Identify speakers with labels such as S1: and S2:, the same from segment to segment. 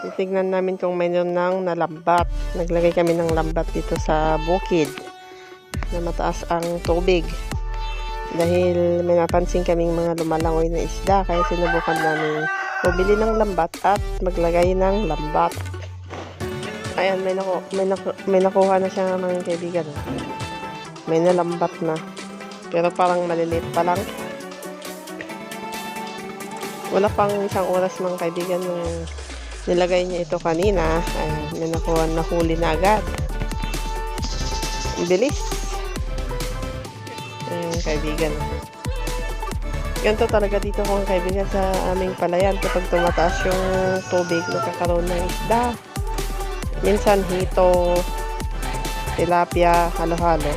S1: Titignan namin kung mayroon ng nalambat. Naglagay kami ng lambat dito sa bukid na mataas ang tubig. Dahil may napansin kaming mga lumalangoy na isda kaya sinubukan namin bumili ng lambat at maglagay ng lambat. Ayan, may, naku, may, naku, may nakuha na siya mga kaibigan. May nalambat na. Pero parang maliliit pa lang. Wala pang isang oras mga kaibigan nung nilagay niya ito kanina. Ayan, may nakuha, nahuli na agad. Ang bilis. Ayan, kaibigan. Ganito talaga dito kung kaibigan sa aming palayan kapag tumataas yung tubig, nagkakaroon ng isda. Minsan hito, tilapia, halo-halo.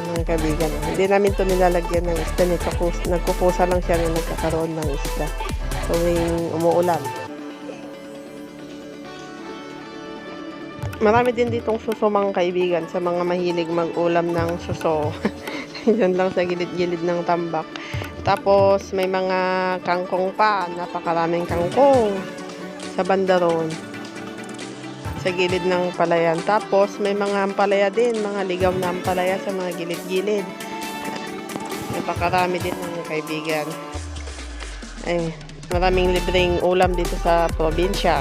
S1: Mga kaibigan. Hindi namin to nilalagyan ng isda Nagkukusa lang siya na nagkakaroon ng isda. Tuwing umuulan. Marami din ditong suso mga kaibigan sa mga mahilig mag-ulam ng suso. Yan lang sa gilid-gilid ng tambak. Tapos may mga kangkong pa. Napakaraming kangkong sa bandaron sa gilid ng palayan. Tapos may mga ampalaya din, mga ligaw na ampalaya sa mga gilid-gilid. Napakarami din mga kaibigan. Ay, maraming libreng ulam dito sa probinsya.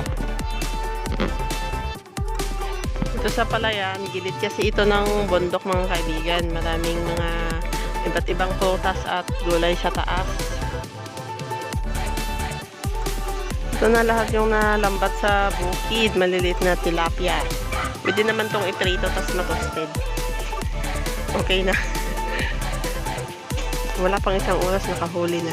S1: Ito sa palayan, gilid kasi ito ng bundok mga kaibigan. Maraming mga iba't ibang prutas at gulay sa taas. Ito na lahat yung nalambat sa bukid, maliliit na tilapia. Pwede naman tong iprito tas matosted. Okay na. Wala pang isang oras nakahuli na.